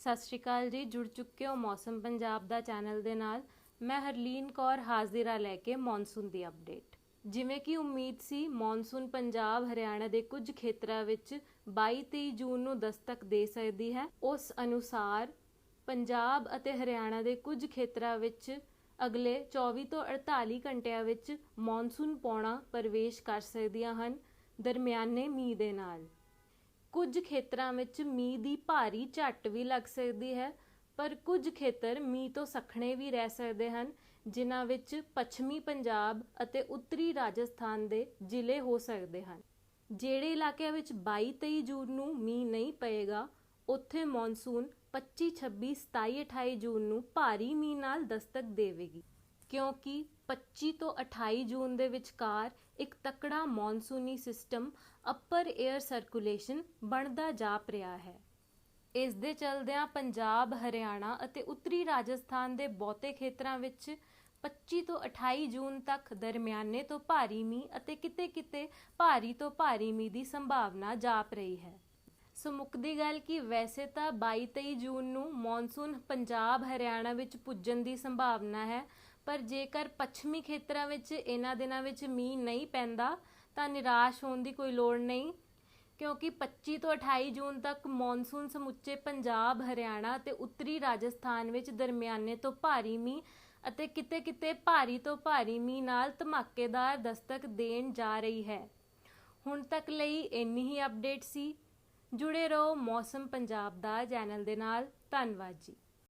ਸਤਿ ਸ਼੍ਰੀ ਅਕਾਲ ਜੀ, ਜੁੜ ਚੁੱਕੇ ਹੋ ਮੌਸਮ ਪੰਜਾਬ ਦਾ ਚੈਨਲ ਦੇ ਨਾਲ। ਮੈਂ ਹਰਲੀਨ ਕੌਰ ਹਾਜ਼ਰਾ ਲੈ ਕੇ ਮੌਨਸੂਨ ਦੀ ਅਪਡੇਟ। ਜਿਵੇਂ ਕਿ ਉਮੀਦ ਸੀ, ਮੌਨਸੂਨ ਪੰਜਾਬ ਹਰਿਆਣਾ ਦੇ ਕੁਝ ਖੇਤਰਾਂ ਵਿੱਚ 22-23 ਜੂਨ ਨੂੰ ਦਸਤਕ ਦੇ ਸਕਦੀ ਹੈ। ਉਸ ਅਨੁਸਾਰ ਪੰਜਾਬ ਅਤੇ ਹਰਿਆਣਾ ਦੇ ਕੁਝ ਖੇਤਰਾਂ ਵਿੱਚ ਅਗਲੇ 24 ਤੋਂ 48 ਘੰਟਿਆਂ ਵਿੱਚ ਮੌਨਸੂਨ ਪੌਣਾ ਪ੍ਰਵੇਸ਼ ਕਰ ਸਕਦੀਆਂ ਹਨ, ਦਰਮਿਆਨੇ ਮੀਂਹ ਦੇ ਨਾਲ। ਕੁਝ ਖੇਤਰਾਂ ਵਿੱਚ ਮੀਂਹ ਦੀ ਭਾਰੀ ਝੱਟ ਵੀ ਲੱਗ ਸਕਦੀ ਹੈ, ਪਰ ਕੁਝ ਖੇਤਰ ਮੀਂਹ ਤੋਂ ਸਖਣੇ ਵੀ ਰਹਿ ਸਕਦੇ ਹਨ, ਜਿਨ੍ਹਾਂ ਵਿੱਚ ਪੱਛਮੀ ਪੰਜਾਬ ਅਤੇ ਉੱਤਰੀ ਰਾਜਸਥਾਨ ਦੇ ਜ਼ਿਲ੍ਹੇ ਹੋ ਸਕਦੇ ਹਨ। ਜਿਹੜੇ ਇਲਾਕਿਆਂ ਵਿੱਚ 22-23 ਜੂਨ ਨੂੰ ਮੀਂਹ ਨਹੀਂ ਪਏਗਾ, ਉੱਥੇ ਮੌਨਸੂਨ 25 26 27 28 ਜੂਨ ਨੂੰ ਭਾਰੀ ਮੀਂਹ ਨਾਲ ਦਸਤਕ ਦੇਵੇਗੀ। ਕਿਉਂਕਿ 25 ਤੋਂ 28 ਜੂਨ ਦੇ ਵਿਚਕਾਰ ਇੱਕ ਤਕੜਾ ਮੌਨਸੂਨੀ ਸਿਸਟਮ ਅੱਪਰ 에ਅਰ ਸਰਕੂਲੇਸ਼ਨ ਬਣਦਾ ਜਾਪ ਰਿਹਾ ਹੈ। ਇਸ ਦੇ ਚਲਦਿਆਂ ਪੰਜਾਬ, ਹਰਿਆਣਾ ਅਤੇ ਉੱਤਰੀ ਰਾਜਸਥਾਨ ਦੇ ਬਹੁਤੇ ਖੇਤਰਾਂ ਵਿੱਚ 25 ਤੋਂ 28 ਜੂਨ ਤੱਕ ਦਰਮਿਆਨੇ ਤੋਂ ਭਾਰੀ ਮੀਂਹ ਅਤੇ ਕਿਤੇ-ਕਿਤੇ ਭਾਰੀ ਤੋਂ ਭਾਰੀ ਮੀਂਹ ਦੀ ਸੰਭਾਵਨਾ ਜਾਪ ਰਹੀ ਹੈ। ਸੋ ਮੁੱਕਦੀ ਗੱਲ ਕਿ, ਵੈਸੇ ਤਾਂ 22-23 ਜੂਨ ਨੂੰ ਮੌਨਸੂਨ ਪੰਜਾਬ, ਹਰਿਆਣਾ ਵਿੱਚ ਪੁੱਜਣ ਦੀ ਸੰਭਾਵਨਾ ਹੈ ਪਰ ਜੇਕਰ ਪੱਛਮੀ ਖੇਤਰਾਂ ਵਿੱਚ ਇਹਨਾਂ ਦਿਨਾਂ ਵਿੱਚ ਮੀਂਹ ਨਹੀਂ ਪੈਂਦਾ, ਤਾਂ ਨਿਰਾਸ਼ ਹੋਣ ਦੀ ਕੋਈ ਲੋੜ ਨਹੀਂ, ਕਿਉਂਕਿ 25 ਤੋਂ 28 ਜੂਨ ਤੱਕ ਮੌਨਸੂਨ ਸਮੁੱਚੇ ਪੰਜਾਬ, ਹਰਿਆਣਾ ਅਤੇ ਉੱਤਰੀ ਰਾਜਸਥਾਨ ਵਿੱਚ ਦਰਮਿਆਨੇ ਤੋਂ ਭਾਰੀ ਮੀਂਹ ਅਤੇ ਕਿਤੇ-ਕਿਤੇ ਭਾਰੀ ਤੋਂ ਭਾਰੀ ਮੀਂਹ ਨਾਲ ਧਮਾਕੇਦਾਰ ਦਸਤਕ ਦੇਣ ਜਾ ਰਹੀ ਹੈ। ਹੁਣ ਤੱਕ ਲਈ ਇੰਨੀ ਹੀ ਅਪਡੇਟ ਸੀ। ਜੁੜੇ ਰਹੋ ਮੌਸਮ ਪੰਜਾਬ ਦਾ ਚੈਨਲ ਦੇ ਨਾਲ। ਧੰਨਵਾਦ ਜੀ।